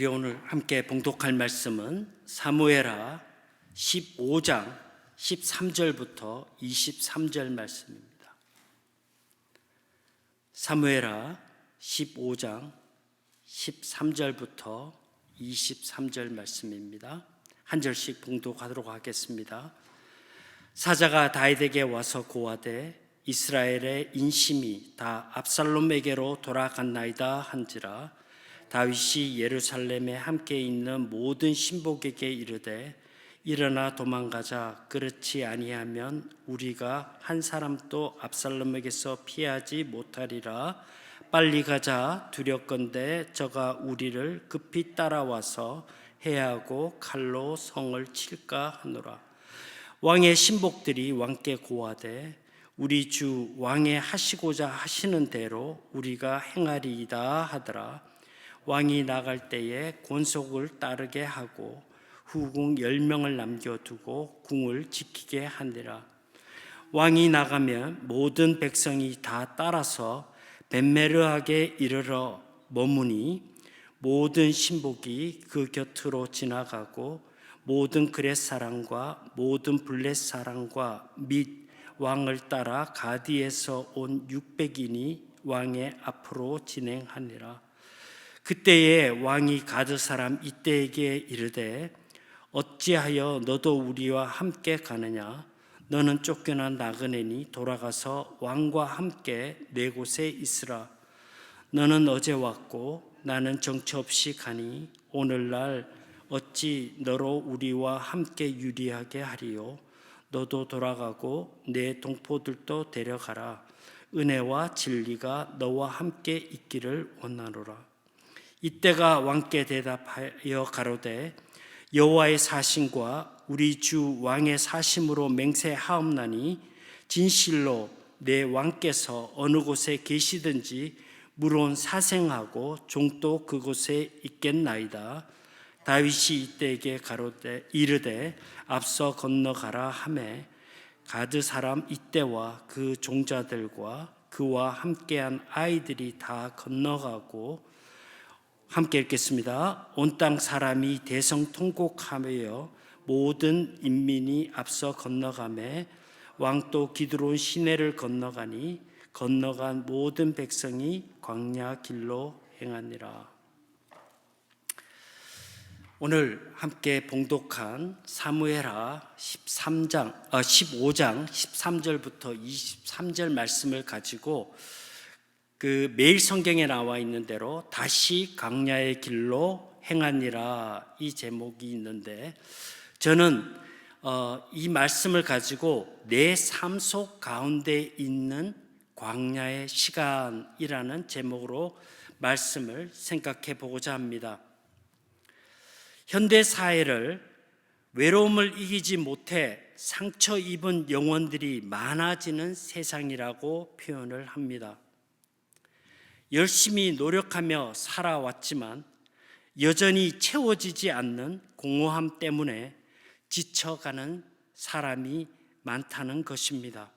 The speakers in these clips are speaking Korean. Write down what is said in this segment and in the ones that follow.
우리 오늘 함께 봉독할 말씀은 사무엘하 15장 13절부터 23절 말씀입니다. 사무엘하 15장 13절부터 23절 말씀입니다. 한 절씩 봉독하도록 하겠습니다. 사자가 다윗에게 와서 고하되 이스라엘의 인심이 다 압살롬에게로 돌아갔나이다 한지라 다윗이 예루살렘에 함께 있는 모든 신복에게 이르되 일어나 도망가자. 그렇지 아니하면 우리가 한 사람도 압살롬에게서 피하지 못하리라. 빨리 가자. 두렵건대 저가 우리를 급히 따라와서 해하고 칼로 성을 칠까 하노라. 왕의 신복들이 왕께 고하되 우리 주 왕의 하시고자 하시는 대로 우리가 행하리이다 하더라 왕이 나갈 때에 권속을 따르게 하고 후궁 열 명을 남겨두고 궁을 지키게 하니라 왕이 나가면 모든 백성이 다 따라서 벤메르하게 이르러 머무니 모든 신복이 그 곁으로 지나가고 모든 그렛 사람과 모든 블렛 사람과 및 왕을 따라 가디에서 온 600인이 왕의 앞으로 진행하니라. 그때에 왕이 가드 사람 이때에게 이르되 어찌하여 너도 우리와 함께 가느냐? 너는 쫓겨난 나그네니 돌아가서 왕과 함께 네 곳에 있으라. 너는 어제 왔고 나는 정처 없이 가니 오늘날 어찌 너로 우리와 함께 유리하게 하리요 너도 돌아가고 내 동포들도 데려가라 은혜와 진리가 너와 함께 있기를 원하노라 이때가 왕께 대답하여 가로되 여호와의 사심과 우리 주 왕의 사심으로 맹세하옵나니 진실로 내 왕께서 어느 곳에 계시든지 물론 사생하고 종도 그곳에 있겠나이다. 다윗이 이때에게 가로되 이르되 앞서 건너가라 하매 가드 사람 이때와 그 종자들과 그와 함께한 아이들이 다 건너가고 함께 읽겠습니다. 온 땅 사람이 대성통곡하며 모든 인민이 앞서 건너가매 왕도 기드론 시내를 건너가니 건너간 모든 백성이 광야 길로 행하니라. 오늘 함께 봉독한 사무엘하 13장 아 15장 13절부터 23절 말씀을 가지고 그 매일 성경에 나와 있는 대로 다시 광야의 길로 행하니라 이 제목이 있는데 저는 어, 이 말씀을 가지고 내 삶 속 가운데 있는 광야의 시간이라는 제목으로 말씀을 생각해 보고자 합니다. 현대 사회를 외로움을 이기지 못해 상처 입은 영혼들이 많아지는 세상이라고 표현을 합니다. 열심히 노력하며 살아왔지만 여전히 채워지지 않는 공허함 때문에 지쳐가는 사람이 많다는 것입니다.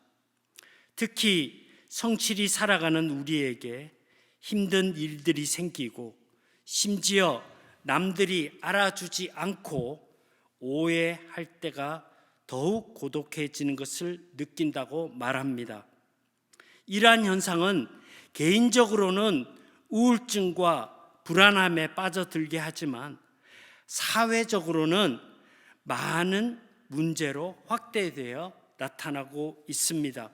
특히 성실히 살아가는 우리에게 힘든 일들이 생기고 심지어 남들이 알아주지 않고 오해할 때가 더욱 고독해지는 것을 느낀다고 말합니다. 이러한 현상은 개인적으로는 우울증과 불안함에 빠져들게 하지만 사회적으로는 많은 문제로 확대되어 나타나고 있습니다.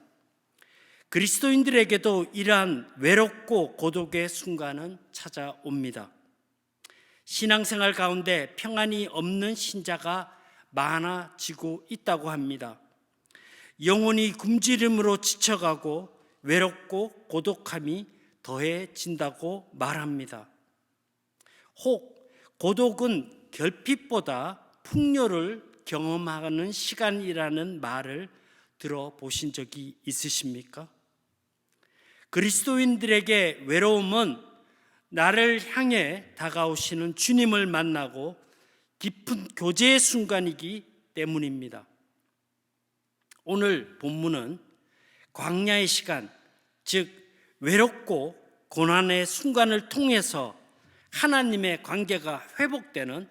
그리스도인들에게도 이러한 외롭고 고독의 순간은 찾아옵니다. 신앙생활 가운데 평안이 없는 신자가 많아지고 있다고 합니다. 영혼이 굶주림으로 지쳐가고 외롭고 고독함이 더해진다고 말합니다. 혹 고독은 결핍보다 풍요를 경험하는 시간이라는 말을 들어보신 적이 있으십니까? 그리스도인들에게 외로움은 나를 향해 다가오시는 주님을 만나고 깊은 교제의 순간이기 때문입니다. 오늘 본문은 광야의 시간, 즉 외롭고 고난의 순간을 통해서 하나님의 관계가 회복되는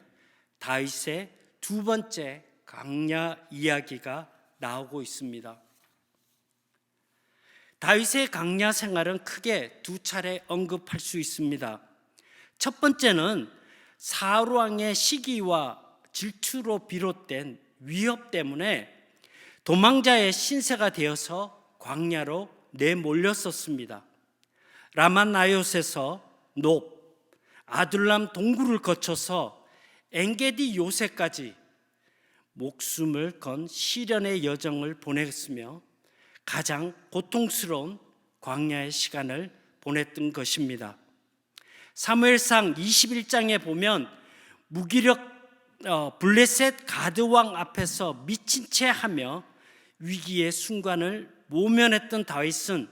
다윗의 두 번째 강야 이야기가 나오고 있습니다. 다윗의 강야 생활은 크게 두 차례 언급할 수 있습니다. 첫 번째는 사울 왕의 시기와 질투로 비롯된 위협 때문에 도망자의 신세가 되어서 광야로 내몰렸었습니다. 라만나요스에서 높, 아둘람 동굴을 거쳐서 엥게디 요새까지 목숨을 건 시련의 여정을 보냈으며 가장 고통스러운 광야의 시간을 보냈던 것입니다. 사무엘상 21장에 보면 무기력 어, 블레셋 가드 왕 앞에서 미친 채 하며 위기의 순간을 모면했던 다윗은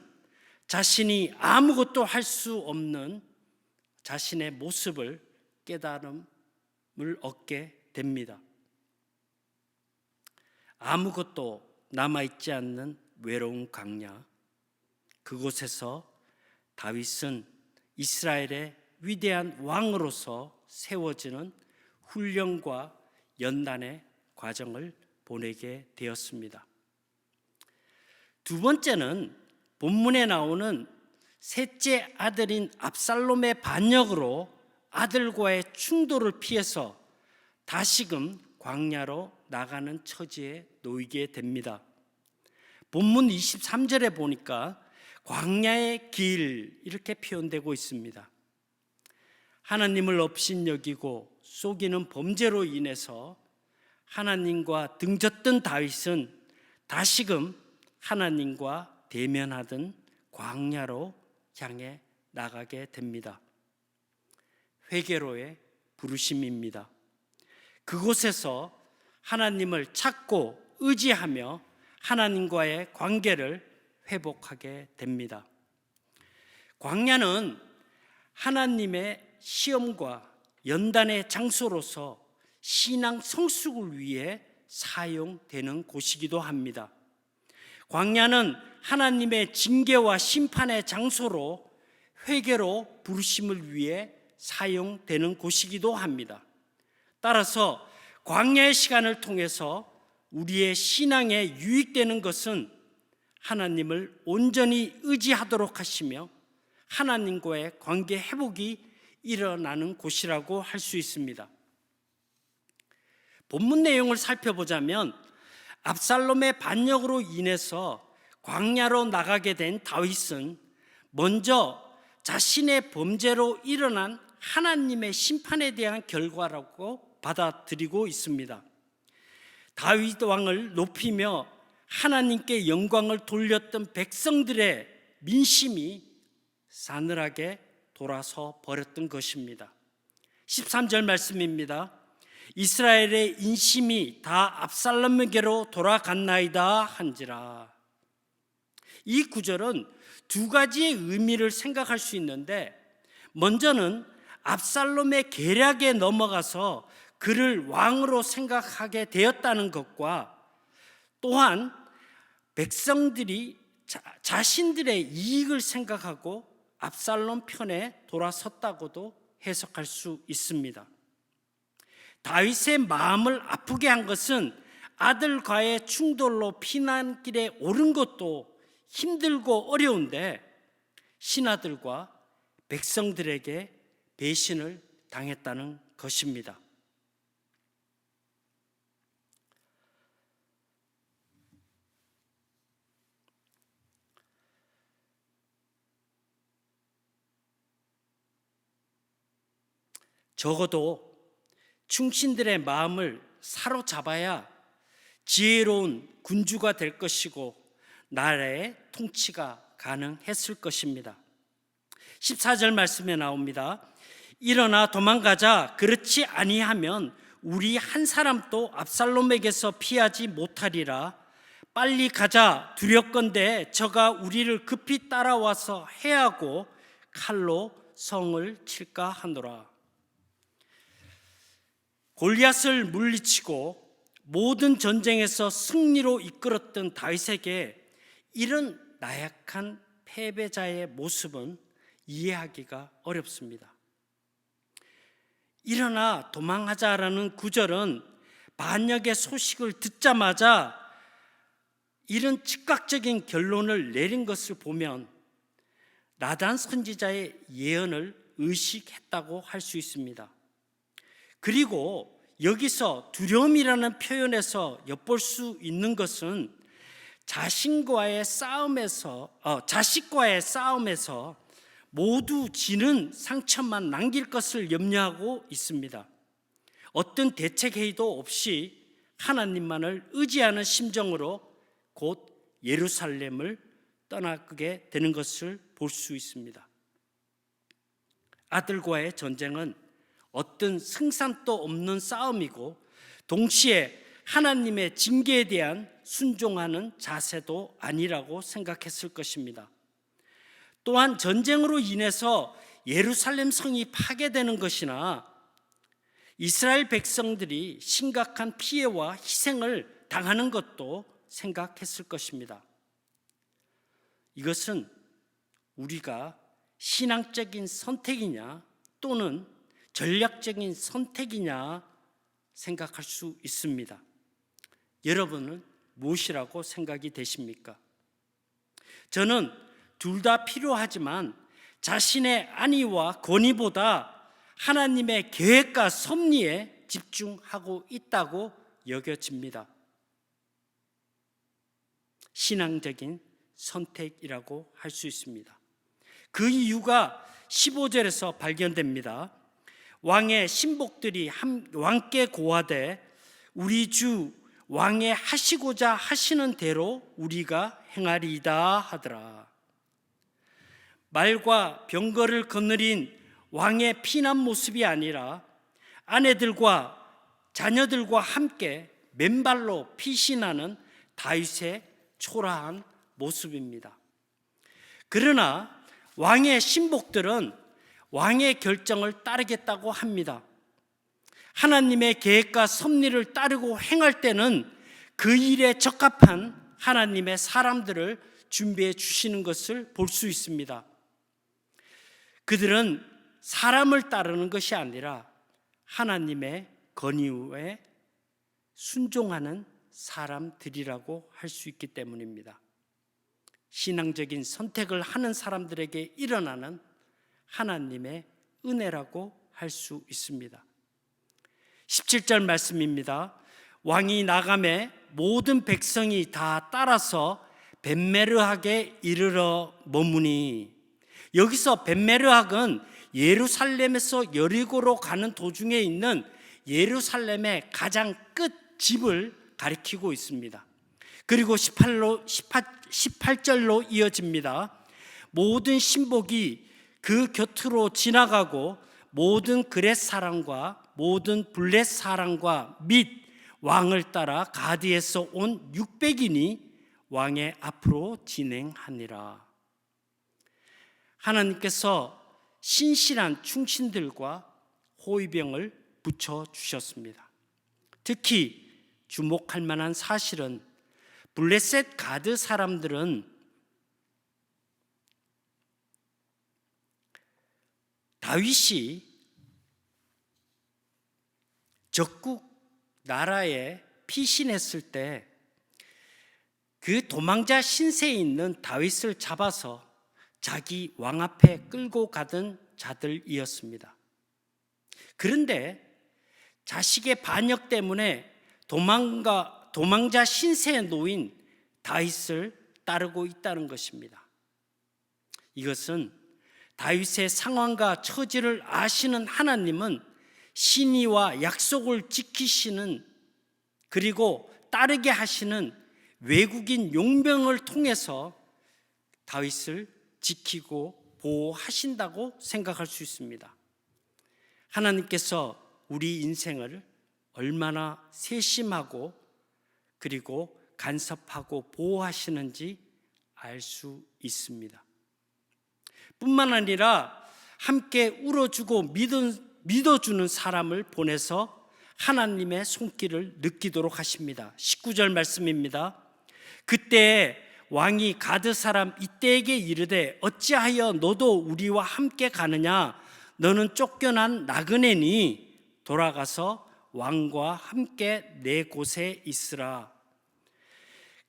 자신이 아무것도 할 수 없는 자신의 모습을 깨달음을 얻게 됩니다. 아무것도 남아있지 않는 외로운 강야. 그곳에서 다윗은 이스라엘의 위대한 왕으로서 세워지는 훈련과 연단의 과정을 보내게 되었습니다. 두 번째는 본문에 나오는 셋째 아들인 압살롬의 반역으로 아들과의 충돌을 피해서 다시금 광야로 나가는 처지에 놓이게 됩니다. 본문 23절에 보니까 광야의 길 이렇게 표현되고 있습니다. 하나님을 업신여기고 속이는 범죄로 인해서 하나님과 등졌던 다윗은 다시금 하나님과 대면하던 광야로 향해 나가게 됩니다. 회개로의 부르심입니다. 그곳에서 하나님을 찾고 의지하며 하나님과의 관계를 회복하게 됩니다. 광야는 하나님의 시험과 연단의 장소로서 신앙 성숙을 위해 사용되는 곳이기도 합니다. 광야는 하나님의 징계와 심판의 장소로 회개로 부르심을 위해 사용되는 곳이기도 합니다. 따라서 광야의 시간을 통해서 우리의 신앙에 유익되는 것은 하나님을 온전히 의지하도록 하시며 하나님과의 관계 회복이 일어나는 곳이라고 할 수 있습니다. 본문 내용을 살펴보자면 압살롬의 반역으로 인해서 광야로 나가게 된 다윗은 먼저 자신의 범죄로 일어난 하나님의 심판에 대한 결과라고 받아들이고 있습니다. 다윗 왕을 높이며 하나님께 영광을 돌렸던 백성들의 민심이 싸늘하게 돌아서 버렸던 것입니다. 13절 말씀입니다. 이스라엘의 인심이 다 압살롬에게로 돌아갔나이다 한지라. 이 구절은 두 가지의 의미를 생각할 수 있는데 먼저는 압살롬의 계략에 넘어가서 그를 왕으로 생각하게 되었다는 것과 또한 백성들이 자, 신들의 이익을 생각하고 압살롬 편에 돌아섰다고도 해석할 수 있습니다. 다윗의 마음을 아프게 한 것은 아들과의 충돌로 피난길에 오른 것도 힘들고 어려운데 신하들과 백성들에게 배신을 당했다는 것입니다. 적어도 충신들의 마음을 사로잡아야 지혜로운 군주가 될 것이고 나라의 통치가 가능했을 것입니다. 14절 말씀에 나옵니다. 일어나 도망가자 그렇지 아니하면 우리 한 사람도 압살롬에게서 피하지 못하리라 빨리 가자 두렵건대 저가 우리를 급히 따라와서 해하고 칼로 성을 칠까 하노라 골리앗을 물리치고 모든 전쟁에서 승리로 이끌었던 다윗에게 이런 나약한 패배자의 모습은 이해하기가 어렵습니다. 일어나 도망하자라는 구절은 반역의 소식을 듣자마자 이런 즉각적인 결론을 내린 것을 보면 나단 선지자의 예언을 의식했다고 할 수 있습니다. 그리고 여기서 두려움이라는 표현에서 엿볼 수 있는 것은 자신과의 싸움에서 어, 자식과의 싸움에서 모두 지는 상처만 남길 것을 염려하고 있습니다. 어떤 대책 회의도 없이 하나님만을 의지하는 심정으로 곧 예루살렘을 떠나게 되는 것을 볼 수 있습니다. 아들과의 전쟁은 어떤 승산도 없는 싸움이고 동시에 하나님의 징계에 대한 순종하는 자세도 아니라고 생각했을 것입니다. 또한 전쟁으로 인해서 예루살렘 성이 파괴되는 것이나 이스라엘 백성들이 심각한 피해와 희생을 당하는 것도 생각했을 것입니다. 이것은 우리가 신앙적인 선택이냐 또는 전략적인 선택이냐 생각할 수 있습니다. 여러분은 무엇이라고 생각이 되십니까? 저는 둘 다 필요하지만 자신의 안위와 권위보다 하나님의 계획과 섭리에 집중하고 있다고 여겨집니다. 신앙적인 선택이라고 할 수 있습니다. 그 이유가 15절에서 발견됩니다. 왕의 신복들이 왕께 고하되 우리 주 왕의 하시고자 하시는 대로 우리가 행하리이다 하더라. 말과 병거를 거느린 왕의 피난 모습이 아니라 아내들과 자녀들과 함께 맨발로 피신하는 다윗의 초라한 모습입니다. 그러나 왕의 신복들은 왕의 결정을 따르겠다고 합니다. 하나님의 계획과 섭리를 따르고 행할 때는 그 일에 적합한 하나님의 사람들을 준비해 주시는 것을 볼 수 있습니다. 그들은 사람을 따르는 것이 아니라 하나님의 건의에 순종하는 사람들이라고 할 수 있기 때문입니다. 신앙적인 선택을 하는 사람들에게 일어나는 하나님의 은혜라고 할 수 있습니다. 17절 말씀입니다. 왕이 나감에 모든 백성이 다 따라서 벤메르하게 이르러 머무니 여기서 벤메르학은 예루살렘에서 여리고로 가는 도중에 있는 예루살렘의 가장 끝 집을 가리키고 있습니다. 그리고 18로 18, 18절로 이어집니다. 모든 신복이 그 곁으로 지나가고 모든 그렛 사람과 모든 블렛 사람과 및 왕을 따라 가디에서 온 600인이 왕의 앞으로 진행하니라. 하나님께서 신실한 충신들과 호위병을 붙여 주셨습니다. 특히 주목할 만한 사실은 블레셋 가드 사람들은 다윗이 적국 나라에 피신했을 때 그 도망자 신세에 있는 다윗을 잡아서 자기 왕 앞에 끌고 가던 자들이었습니다. 그런데 자식의 반역 때문에 도망가 도망자 신세에 놓인 다윗을 따르고 있다는 것입니다. 이것은 다윗의 상황과 처지를 아시는 하나님은 신의와 약속을 지키시는 그리고 따르게 하시는 외국인 용병을 통해서 다윗을 지키고 보호하신다고 생각할 수 있습니다. 하나님께서 우리 인생을 얼마나 세심하고 그리고 간섭하고 보호하시는지 알 수 있습니다. 뿐만 아니라 함께 울어주고 믿어 주는 사람을 보내서 하나님의 손길을 느끼도록 하십니다. 19절 말씀입니다. 그때 왕이 가드 사람 이때에게 이르되 어찌하여 너도 우리와 함께 가느냐 너는 쫓겨난 나그네니 돌아가서 왕과 함께 내 곳에 있으라.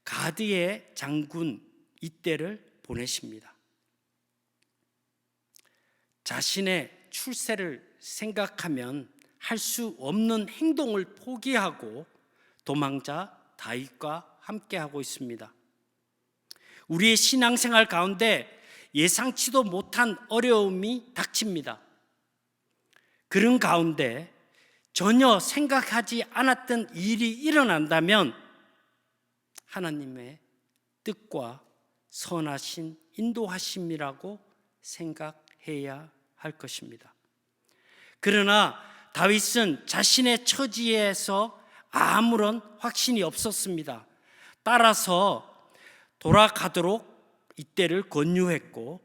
가드의 장군 이때를 보내십니다. 자신의 출세를 생각하면 할 수 없는 행동을 포기하고 도망자 다윗과 함께 하고 있습니다. 우리의 신앙생활 가운데 예상치도 못한 어려움이 닥칩니다. 그런 가운데 전혀 생각하지 않았던 일이 일어난다면 하나님의 뜻과 선하신 인도하심이라고 생각해야 할 것입니다. 그러나 다윗은 자신의 처지에서 아무런 확신이 없었습니다. 따라서 돌아가도록 이때를 권유했고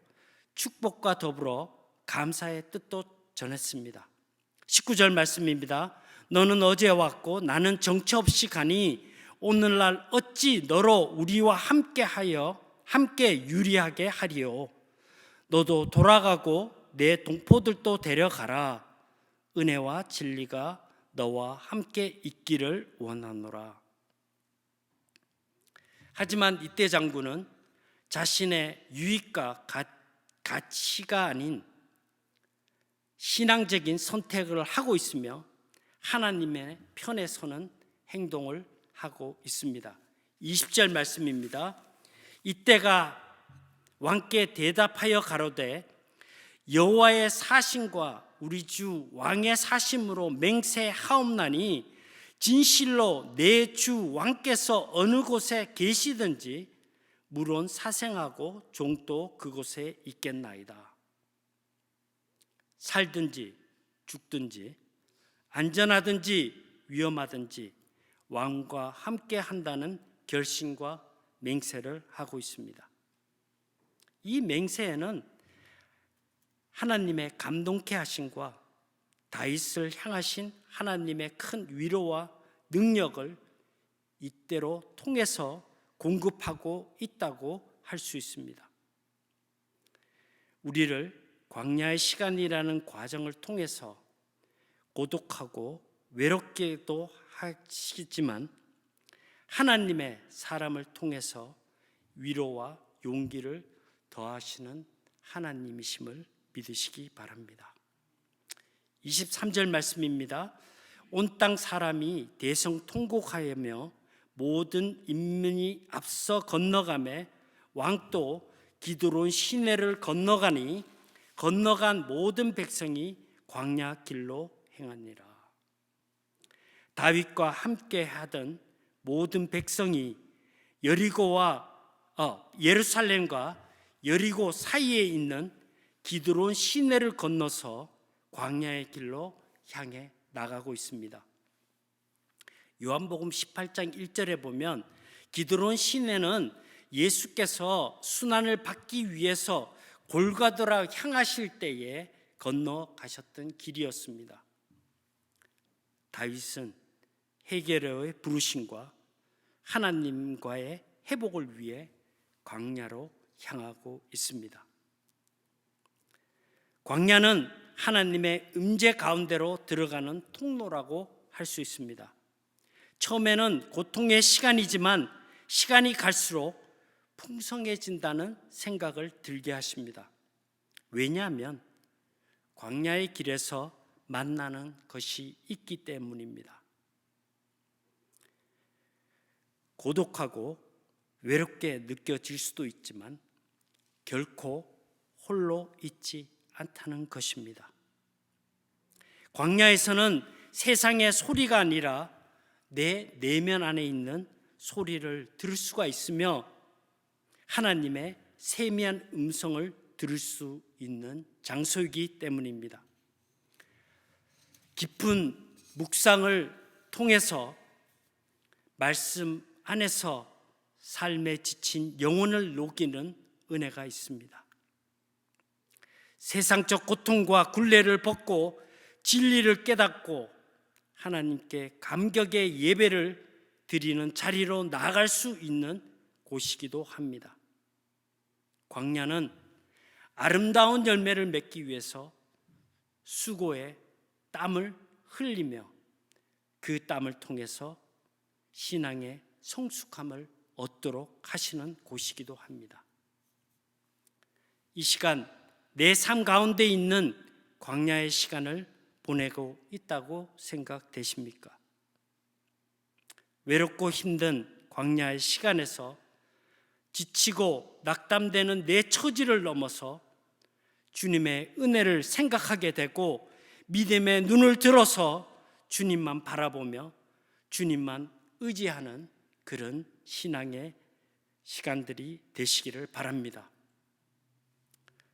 축복과 더불어 감사의 뜻도 전했습니다. 19절 말씀입니다. 너는 어제 왔고 나는 정처 없이 가니 오늘날 어찌 너로 우리와 함께하여 함께 유리하게 하리요. 너도 돌아가고 내 동포들도 데려가라. 은혜와 진리가 너와 함께 있기를 원하노라. 하지만 이때 장군은 자신의 유익과 가, 가치가 아닌 신앙적인 선택을 하고 있으며 하나님의 편에 서는 행동을 하고 있습니다. 20절 말씀입니다. 이때가 왕께 대답하여 가로되 여호와의 사심과 우리 주 왕의 사심으로 맹세하옵나니 진실로 내 주 왕께서 어느 곳에 계시든지 물론 사생하고 종도 그곳에 있겠나이다. 살든지 죽든지 안전하든지 위험하든지 왕과 함께 한다는 결심과 맹세를 하고 있습니다. 이 맹세에는 하나님의 감동케 하심과 다윗을 향하신 하나님의 큰 위로와 능력을 이때로 통해서 공급하고 있다고 할 수 있습니다. 우리를 광야의 시간이라는 과정을 통해서 고독하고 외롭게도 하시지만 하나님의 사람을 통해서 위로와 용기를 더하시는 하나님이심을 믿으시기 바랍니다. 23절 말씀입니다. 온 땅 사람이 대성 통곡하여며 모든 인민이 앞서 건너가매 왕도 기드론 시내를 건너가니 건너간 모든 백성이 광야 길로 행하니라. 다윗과 함께 하던 모든 백성이 여리고와 어, 예루살렘과 여리고 사이에 있는 기드론 시내를 건너서 광야의 길로 향해 나가고 있습니다. 요한복음 18장 1절에 보면 기드론 시내는 예수께서 순환을 받기 위해서 골가도라 향하실 때에 건너가셨던 길이었습니다. 다윗은 해결의 부르심과 하나님과의 회복을 위해 광야로 향하고 있습니다. 광야는 하나님의 음재 가운데로 들어가는 통로라고 할 수 있습니다. 처음에는 고통의 시간이지만 시간이 갈수록 풍성해진다는 생각을 들게 하십니다. 왜냐하면 광야의 길에서 만나는 것이 있기 때문입니다. 고독하고 외롭게 느껴질 수도 있지만 결코 홀로 있지 않다는 것입니다. 광야에서는 세상의 소리가 아니라 내 내면 안에 있는 소리를 들을 수가 있으며 하나님의 세미한 음성을 들을 수 있는 장소이기 때문입니다. 깊은 묵상을 통해서 말씀 안에서 삶에 지친 영혼을 녹이는 은혜가 있습니다. 세상적 고통과 굴레를 벗고 진리를 깨닫고 하나님께 감격의 예배를 드리는 자리로 나아갈 수 있는 곳이기도 합니다. 광야는 아름다운 열매를 맺기 위해서 수고에 땀을 흘리며 그 땀을 통해서 신앙의 성숙함을 얻도록 하시는 곳이기도 합니다. 이 시간 내 삶 가운데 있는 광야의 시간을 보내고 있다고 생각되십니까? 외롭고 힘든 광야의 시간에서 지치고 낙담되는 내 처지를 넘어서 주님의 은혜를 생각하게 되고 믿음의 눈을 들어서 주님만 바라보며 주님만 의지하는 그런 신앙의 시간들이 되시기를 바랍니다.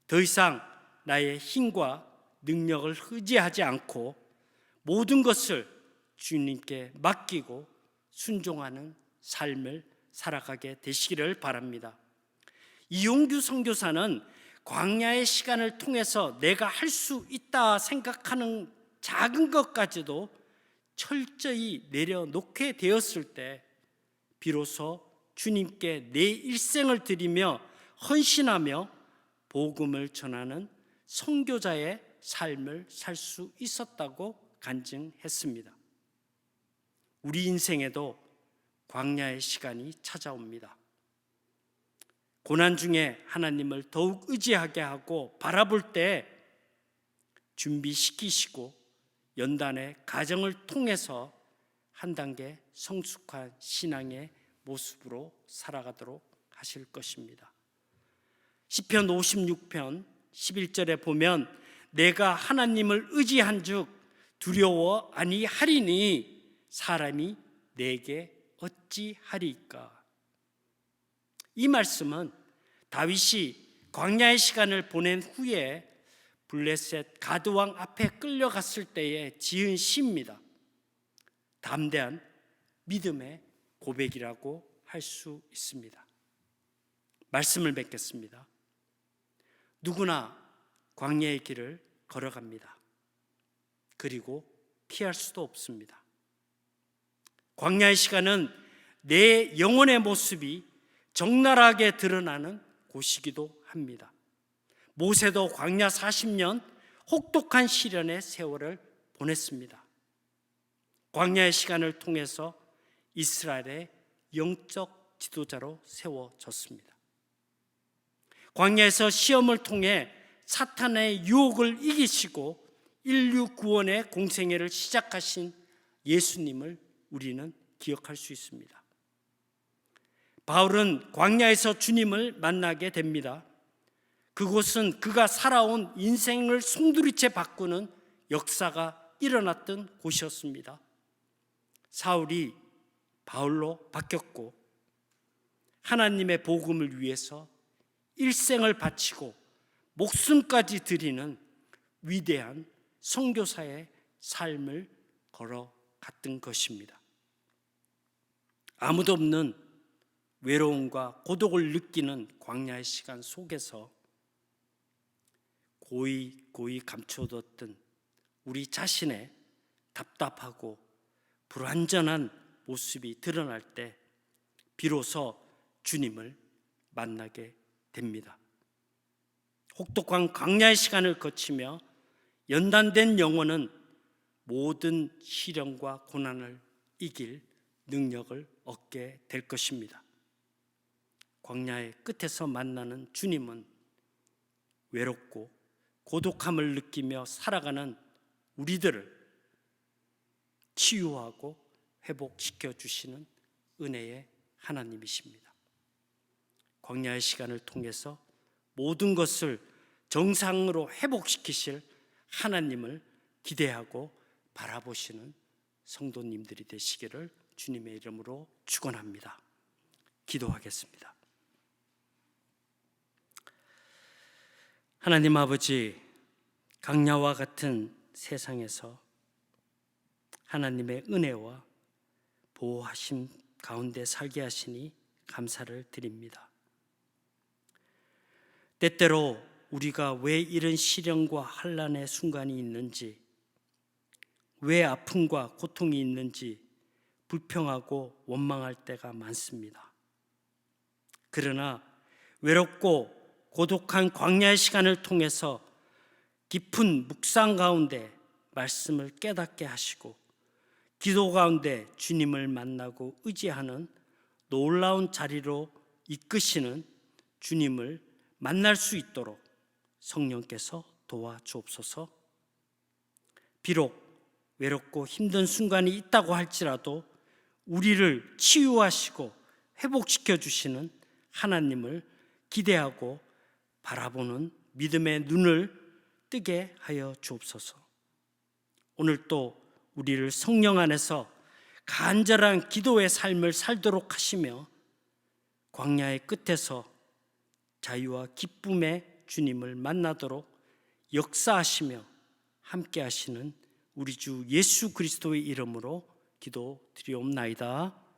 더 이상 나의 힘과 능력을 의지하지 않고 모든 것을 주님께 맡기고 순종하는 삶을 살아가게 되시기를 바랍니다. 이용규 선교사는 광야의 시간을 통해서 내가 할 수 있다 생각하는 작은 것까지도 철저히 내려놓게 되었을 때 비로소 주님께 내 일생을 드리며 헌신하며 복음을 전하는 선교자의 삶을 살 수 있었다고 간증했습니다. 우리 인생에도 광야의 시간이 찾아옵니다. 고난 중에 하나님을 더욱 의지하게 하고 바라볼 때 준비시키시고 연단의 가정을 통해서 한 단계 성숙한 신앙의 모습으로 살아가도록 하실 것입니다. 시편 56편 11절에 보면 내가 하나님을 의지한 즉 두려워 아니하리니 사람이 내게 어찌하리까 이 말씀은 다윗이 광야의 시간을 보낸 후에 블레셋 가드왕 앞에 끌려갔을 때에 지은 시입니다. 담대한 믿음의 고백이라고 할 수 있습니다. 말씀을 맺겠습니다. 누구나 광야의 길을 걸어갑니다. 그리고 피할 수도 없습니다. 광야의 시간은 내 영혼의 모습이 적나라하게 드러나는 곳이기도 합니다. 모세도 광야 40년 혹독한 시련의 세월을 보냈습니다. 광야의 시간을 통해서 이스라엘의 영적 지도자로 세워졌습니다. 광야에서 시험을 통해 사탄의 유혹을 이기시고 인류 구원의 공생애를 시작하신 예수님을 우리는 기억할 수 있습니다. 바울은 광야에서 주님을 만나게 됩니다. 그곳은 그가 살아온 인생을 송두리째 바꾸는 역사가 일어났던 곳이었습니다. 사울이 바울로 바뀌었고 하나님의 복음을 위해서 일생을 바치고 목숨까지 드리는 위대한 선교사의 삶을 걸어갔던 것입니다. 아무도 없는 외로움과 고독을 느끼는 광야의 시간 속에서 고이 고이 감춰뒀던 우리 자신의 답답하고 불완전한 모습이 드러날 때 비로소 주님을 만나게 됩니다. 혹독한 광야의 시간을 거치며 연단된 영혼은 모든 시련과 고난을 이길 능력을 얻게 될 것입니다. 광야의 끝에서 만나는 주님은 외롭고 고독함을 느끼며 살아가는 우리들을 치유하고 회복시켜 주시는 은혜의 하나님이십니다. 광야의 시간을 통해서 모든 것을 정상으로 회복시키실 하나님을 기대하고 바라보시는 성도님들이 되시기를 주님의 이름으로 축원합니다. 기도하겠습니다. 하나님 아버지 강야와 같은 세상에서 하나님의 은혜와 보호하심 가운데 살게 하시니 감사를 드립니다. 때때로 우리가 왜 이런 시련과 환란의 순간이 있는지, 왜 아픔과 고통이 있는지 불평하고 원망할 때가 많습니다. 그러나 외롭고 고독한 광야의 시간을 통해서 깊은 묵상 가운데 말씀을 깨닫게 하시고 기도 가운데 주님을 만나고 의지하는 놀라운 자리로 이끄시는 주님을 만날 수 있도록 성령께서 도와주옵소서. 비록 외롭고 힘든 순간이 있다고 할지라도 우리를 치유하시고 회복시켜 주시는 하나님을 기대하고 바라보는 믿음의 눈을 뜨게 하여 주옵소서. 오늘 또 우리를 성령 안에서 간절한 기도의 삶을 살도록 하시며 광야의 끝에서 자유와 기쁨의 주님을 만나도록 역사하시며 함께 하시는 우리 주 예수 그리스도의 이름으로 기도드리옵나이다.